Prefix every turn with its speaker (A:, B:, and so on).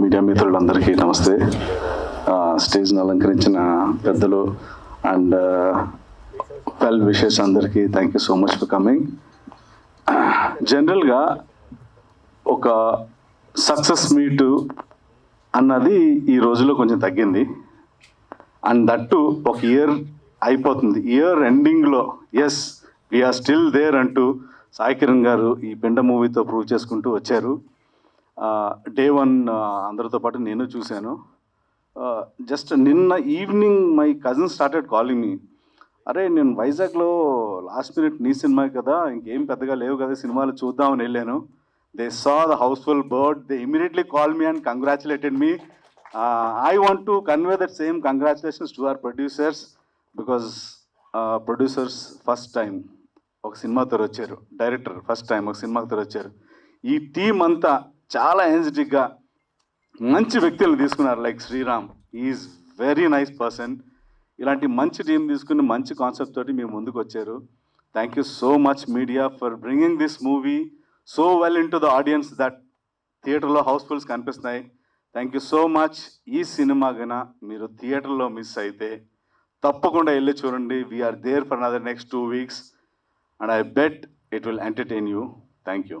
A: Media మిత్రులందరికీ నమస్తే. స్టేజ్ని అలంకరించిన పెద్దలు అండ్ వెల్ విషెస్ అందరికీ thank you so much for coming జనరల్గా ఒక సక్సెస్ మీట్ అన్నది ఈ రోజులో కొంచెం తగ్గింది. అండ్ దట్టు ఒక ఇయర్ అయిపోతుంది. ఇయర్ ఎండింగ్లో yes we are still there అంటూ సాయి కిరణ్ గారు ఈ పెండ మూవీతో ప్రూవ్ చేసుకుంటూ వచ్చారు. డే వన్ అందరితో పాటు నేను చూశాను. జస్ట్ నిన్న evening my cousin started calling me. అరే నేను వైజాగ్లో లాస్ట్ మినిట్ నీ సినిమా కదా ఇంకేం పెద్దగా లేవు కదా సినిమాలు చూద్దామని వెళ్ళాను. They saw the house full board they immediately call me and congratulated me I want to convey that same congratulations to our producers because producers first time ఒక సినిమాతో వచ్చారు. డైరెక్టర్ ఫస్ట్ టైం ఒక సినిమాతో వచ్చారు. ఈ టీమ్ అంతా చాలా ఎనర్జెటిక్గా మంచి వ్యక్తులను తీసుకున్నారు. Like Sriram is very nice person ఇలాంటి మంచి టీం తీసుకుని మంచి కాన్సెప్ట్ తోటి మీ ముందుకు వచ్చారు. Thank you so much media for bringing this movie so well in to the audience that థియేటర్లో హౌస్ఫుల్స్ కనిపిస్తున్నాయి. థ్యాంక్ యూ సో మచ్ ఈ సినిమా గన మీరు థియేటర్లో మిస్ అయితే తప్పకుండా వెళ్ళి చూడండి. We are there for another next two weeks and I bet it will entertain you thank you